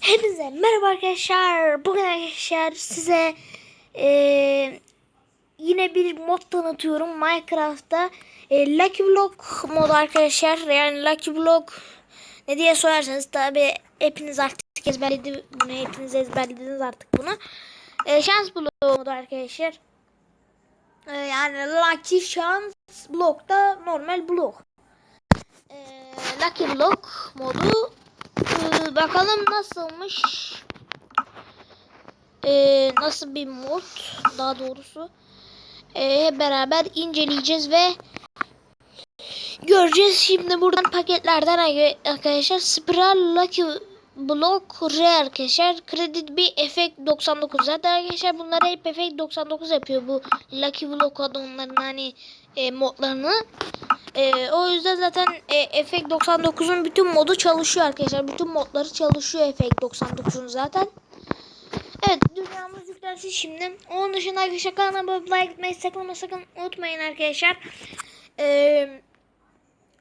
Hepinize merhaba arkadaşlar. Bugün arkadaşlar size eee, yine bir mod tanıtıyorum Minecraft'ta. E, Lucky Block modu arkadaşlar. Yani Lucky Block ne diye sorarsanız tabi hepiniz artık ezberledi bunu. Hepiniz ezberlediniz artık bunu. E, şans bloğu modu arkadaşlar. E, yani Lucky şans blok da normal blok. E, Lucky Block modu ee, bakalım nasılmış. Ee, nasıl bir mod daha doğrusu. Ee, hep beraber inceleyeceğiz ve göreceğiz. Şimdi buradan paketlerden arkadaşlar Spiral Lucky Block R arkadaşlar. Kredi bir efekt 99. Zaten arkadaşlar bunları hep efekt 99 yapıyor bu Lucky Block adı onların hani e, modlarını. E, o yüzden zaten e, Efekt 99'un bütün modu çalışıyor arkadaşlar. Bütün modları çalışıyor Efekt 99'un zaten. Evet dünyamız yüklensin şimdi. Onun dışında arkadaşlar kanalıma abone like etmeyi sakın sakın unutmayın arkadaşlar. E,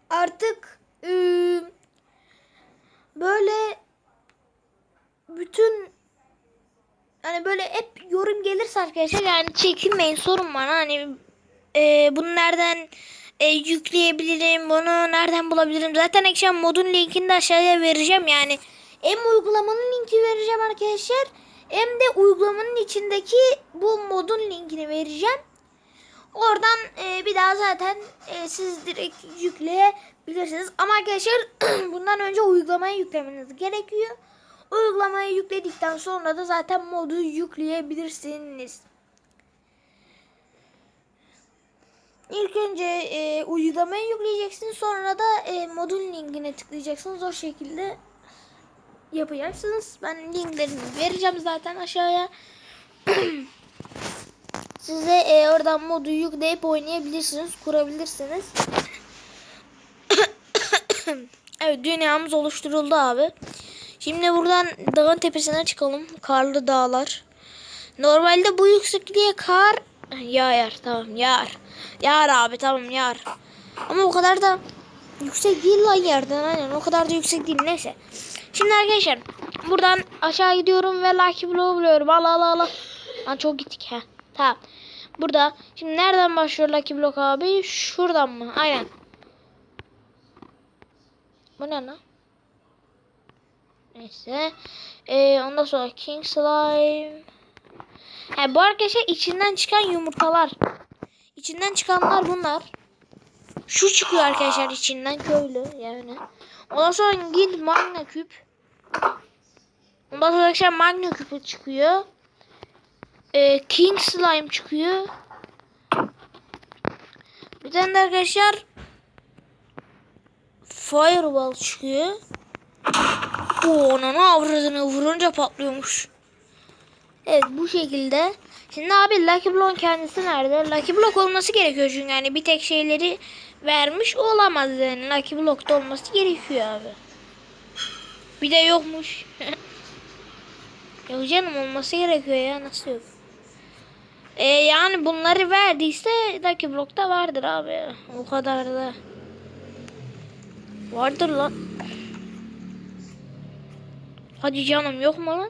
artık e, böyle bütün hani böyle hep yorum gelirse arkadaşlar yani çekinmeyin sorun bana hani e, bunu nereden e, yükleyebilirim bunu nereden bulabilirim? Zaten akşam modun linkini de aşağıya vereceğim yani. Hem uygulamanın linki vereceğim arkadaşlar hem de uygulamanın içindeki bu modun linkini vereceğim. Oradan e, bir daha zaten e, siz direkt yükleyebilirsiniz. Ama arkadaşlar bundan önce uygulamayı yüklemeniz gerekiyor. Uygulamayı yükledikten sonra da zaten modu yükleyebilirsiniz İlk önce e, uygulamayı yükleyeceksiniz. Sonra da e, modun linkine tıklayacaksınız. O şekilde yapacaksınız. Ben linklerini vereceğim zaten aşağıya. Size e, oradan modu yükleyip oynayabilirsiniz. Kurabilirsiniz. evet dünyamız oluşturuldu abi. Şimdi buradan dağın tepesine çıkalım. Karlı dağlar. Normalde bu yüksekliğe kar yağar. Tamam yağar. Yar abi tamam yar. Ama o kadar da yüksek değil lan yerden aynen o kadar da yüksek değil neyse. Şimdi arkadaşlar buradan aşağı gidiyorum ve Lucky Block'u buluyorum. Allah Allah Allah. Lan çok gittik he. Tamam. Burada. Şimdi nereden başlıyor Lucky Block abi? Şuradan mı? Aynen. Bu ne lan? Neyse. Ee, ondan sonra King Slime. He, bu arkadaşlar içinden çıkan yumurtalar. İçinden çıkanlar bunlar. Şu çıkıyor arkadaşlar içinden köylü yani. Ondan sonra git magna küp. Ondan sonra arkadaşlar magna küpü çıkıyor. Ee, King slime çıkıyor. Bir tane de arkadaşlar Fireball çıkıyor. Oo, ona avradını vurunca patlıyormuş. Evet bu şekilde. Şimdi abi Lucky Block kendisi nerede? Lucky Block olması gerekiyor çünkü yani bir tek şeyleri vermiş olamaz yani. Lucky Block'ta olması gerekiyor abi. Bir de yokmuş. yok canım olması gerekiyor ya nasıl yok? E yani bunları verdiyse Lucky Block'ta vardır abi. O kadar da. Vardır lan. Hadi canım yok mu lan?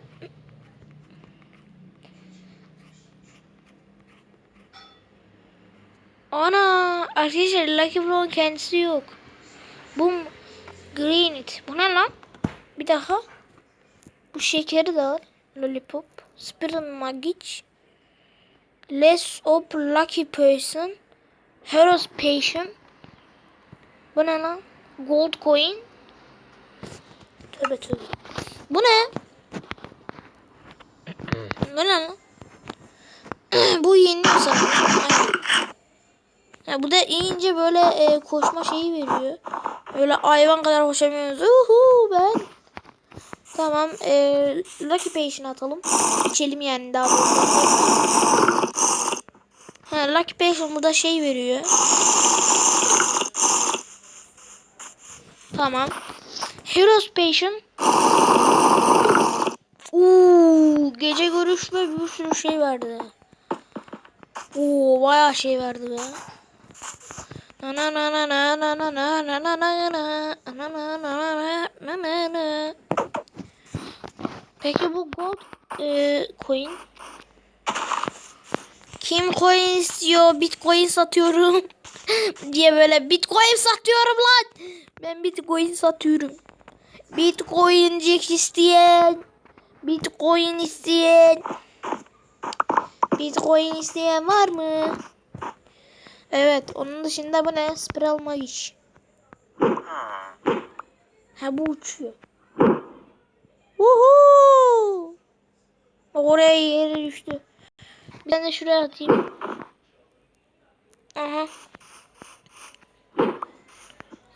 Ana arkadaşlar Lucky Block'un kendisi yok. Bu Green it. Bu ne lan? Bir daha. Bu şekeri de al. Lollipop. Spirit Magic. Less of Lucky Person. Heroes Patient. Bu ne lan? Gold Coin. Tövbe tövbe. Bu ne? Bu ne lan? Bu yeni sanırım. Ya bu da ince böyle e, koşma şeyi veriyor. Öyle hayvan kadar koşamıyoruz. Uhu ben. Tamam. E, Lucky Patient'ı atalım. İçelim yani daha doğrusu. Ha, Lucky Patient burada şey veriyor. Tamam. Heroes Patient. Uuu gece görüşme bir sürü şey verdi. Oo bayağı şey verdi be. Peki bu gold e, coin kim coin istiyor? Bitcoin satıyorum. diye böyle bitcoin satıyorum lan. Ben bitcoin satıyorum. Bitcoincik isteyen. Bitcoin isteyen. Bitcoin isteyen var mı? Evet. Onun dışında bu ne? Spiral magic. Ha bu uçuyor. Woohoo! Oraya yere düştü. Bir tane şuraya atayım. Aha.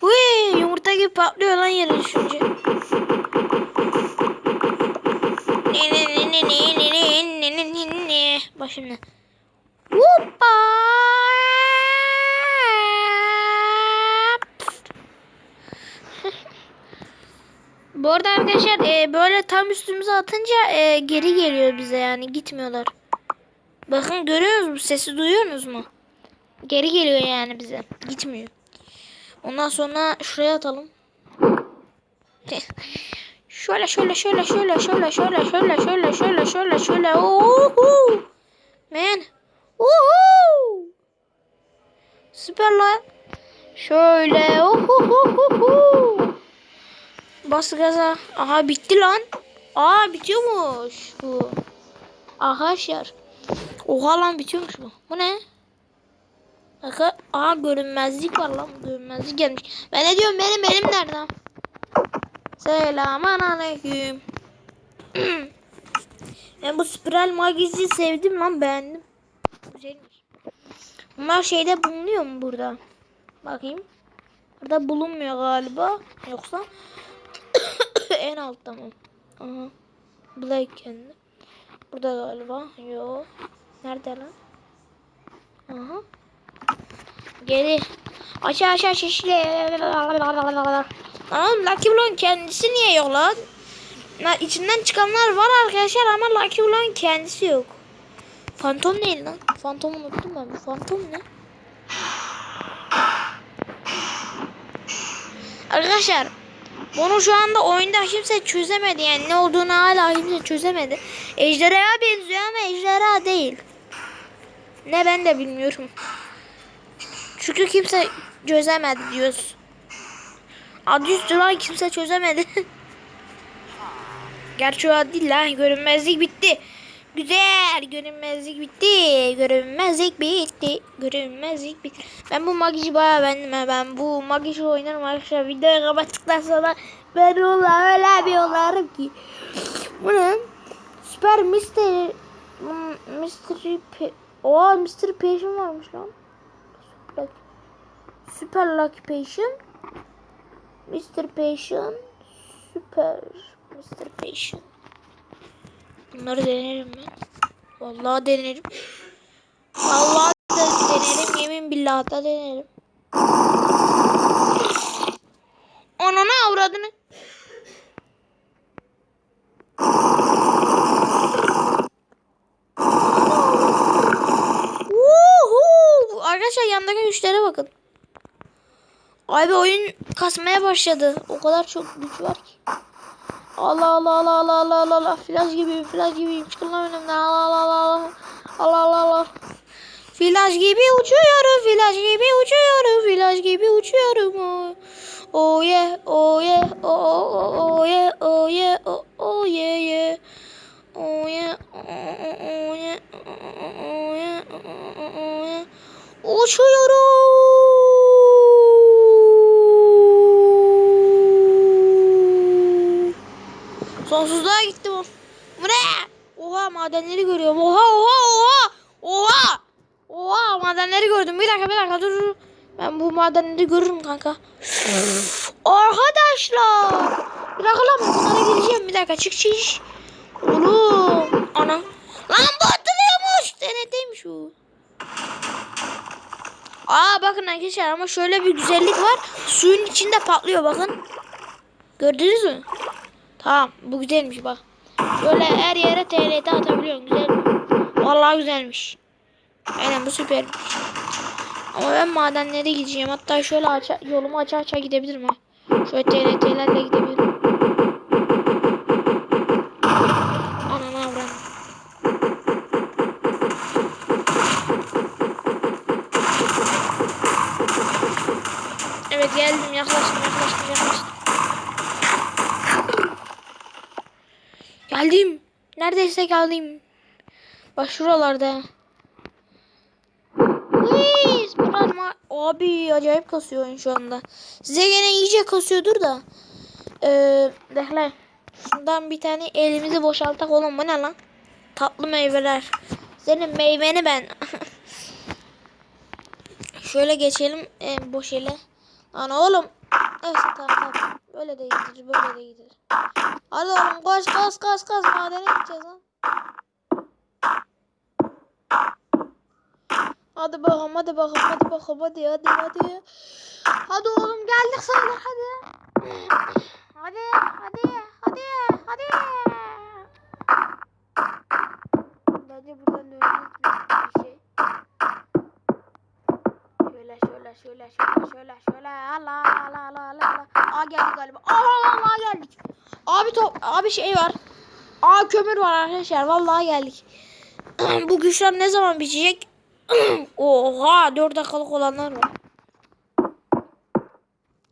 Huy, yumurta gibi patlıyor lan yere düşünce. Bak şimdi. Hoppa! Bu arada arkadaşlar e, böyle tam üstümüze atınca e, geri geliyor bize yani gitmiyorlar. Bakın görüyor musunuz? Sesi duyuyorsunuz mu? Geri geliyor yani bize. Gitmiyor. Ondan sonra şuraya atalım. şöyle şöyle şöyle şöyle şöyle şöyle şöyle şöyle şöyle şöyle şöyle. Oho! Man. Oho! Süper lan. Şöyle. Oho! Bas gaza. Aha bitti lan. Aa bitiyormuş bu. Arkadaşlar. Oha lan bitiyormuş bu. Bu ne? Bakın. Aa görünmezlik var lan. Görünmezlik gelmiş. Ben ne diyorum benim elim nerede? Selamun aleyküm. ben bu spiral magisi sevdim lan beğendim. Güzelmiş. Bunlar şeyde bulunuyor mu burada? Bakayım. Burada bulunmuyor galiba. Yoksa en altta mı? Aha. Black kendi. Burada galiba. Yok. Nerede lan? Aha. Geri. Aşağı aşağı şişle. Anam Lucky Block'un kendisi niye yok lan? Na, içinden çıkanlar var arkadaşlar ama Lucky Block'un kendisi yok. Fantom ne lan? Fantom unuttum ben. Fantom ne? Arkadaşlar bunu şu anda oyunda kimse çözemedi yani ne olduğunu hala kimse çözemedi. Ejderhaya benziyor ama ejderha değil. Ne ben de bilmiyorum. Çünkü kimse çözemedi diyoruz. Adı üstü lan kimse çözemedi. Gerçi o değil lan. Görünmezlik bitti. Güzel. Görünmezlik bitti. Görünmezlik bitti. Görünmezlik bitti. Ben bu magici bayağı beğendim. Ben bu magici oynarım arkadaşlar. Videoyu kapattıktan sonra ben ona öyle bir oynarım ki. Bu ne? Süper Hmm, Mystery Pe Oha Mystery Patient varmış lan. Süper, Süper Lucky Patient. Mr. Patient. Süper. Mr. Patient. Bunları denerim ben. Vallahi denerim. Vallahi denerim. Yemin billahi da denerim. Ananı avradını. Woohoo! Arkadaşlar yandaki güçlere bakın. Abi oyun kasmaya başladı. O kadar çok güç var ki. Allah Allah Allah Allah Allah Allah Allah Flash gibi flash gibi çıkın önümden Allah Allah Allah Allah Allah Allah Flash gibi uçuyorum flash gibi uçuyorum flash gibi uçuyorum oh, oh yeah oh yeah oh, oh, oh, oh yeah oh yeah oh, oh yeah yeah Oh yeah, oh, oh, oh yeah, oh, oh, oh yeah, oh, oh, oh yeah. Uçuyorum. Sonsuzluğa gitti bu. Bu ne? Oha madenleri görüyorum. Oha oha oha. Oha. Oha madenleri gördüm. Bir dakika bir dakika dur. dur. Ben bu madenleri görürüm kanka. Arkadaşlar. Bir dakika lan bunlara gireceğim. Bir dakika çık çık. Oğlum. Ana. Lan bu atılıyormuş. Deneteymiş o. Aa bakın arkadaşlar ama şöyle bir güzellik var. Suyun içinde patlıyor bakın. Gördünüz mü? Tamam bu güzelmiş bak. Şöyle her yere TNT atabiliyorsun güzel. Vallahi güzelmiş. Aynen bu süpermiş. Ama ben madenlere gideceğim. Hatta şöyle aça, yolumu aça aça gidebilirim ha. Şöyle TNT'lerle gidebilirim. Neredeyse geldim. Bak şuralarda. Buradan ma- Abi acayip kasıyor oyun şu anda. Size gene iyice kasıyordur da. Ee, bekle. Şundan bir tane elimizi boşaltak oğlum bu ne lan? Tatlı meyveler. Senin meyveni ben. Şöyle geçelim en boş ele. Lan oğlum. Neyse tamam tamam. Böyle de gidilir böyle de gidilir. Hadi oğlum koş koş koş koş madene gideceğiz lan. Hadi bakalım hadi bakalım hadi bakalım hadi hadi hadi. Hadi oğlum geldik sayılır hadi. Hadi hadi hadi hadi. Bence buradan döneceğiz Şöyle şöyle şöyle şöyle Allah Allah Allah Allah Allah. Aa geldik galiba. Aa vallahi geldik. Abi top abi şey var. Aa kömür var arkadaşlar. Vallahi geldik. Bu güçler ne zaman bitecek? Oha 4 dakikalık olanlar var.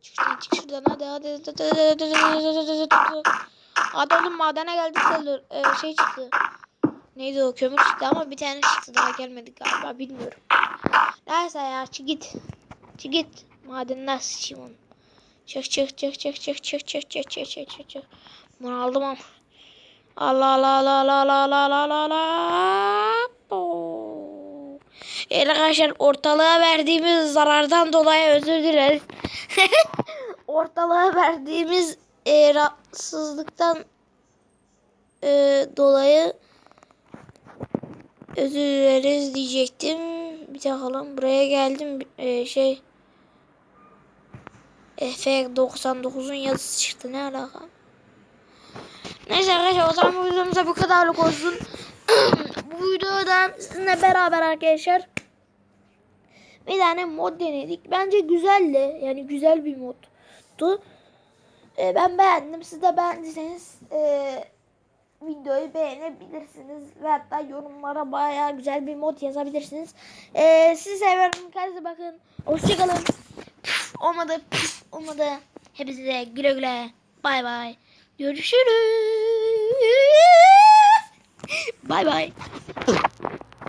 Çık şuradan çık şuradan hadi, hadi. Hadi oğlum madene geldik sayılır. Ee, şey çıktı. Neydi o kömür çıktı ama bir tane çıktı daha gelmedi galiba bilmiyorum. Neyse ya çık git. Çık git. Madenden sıçayım onu. Çık çık çık çık çık çık çık çık çık çık çık çık. Bunu aldım ama. Allah Allah Allah Allah Allah Allah Allah Allah Allah. Evet arkadaşlar ortalığa verdiğimiz zarardan dolayı özür dileriz. ortalığa verdiğimiz e, rahatsızlıktan e, dolayı özür dileriz diyecektim. Bir bakalım buraya geldim e, şey F99'un yazısı çıktı ne alaka? Neyse arkadaşlar o zaman bu videomuzda bu kadarlık olsun. bu videoda sizinle beraber arkadaşlar bir tane mod denedik. Bence güzeldi. Yani güzel bir moddu. Ee, ben beğendim. Siz de beğendiyseniz e, videoyu beğenebilirsiniz. Ve hatta yorumlara baya güzel bir mod yazabilirsiniz. Ee, sizi seviyorum. Kendinize bakın. Hoşçakalın. Olmadı. Olmadı. Hepinize güle güle. Bay bay. Görüşürüz. Bay bay.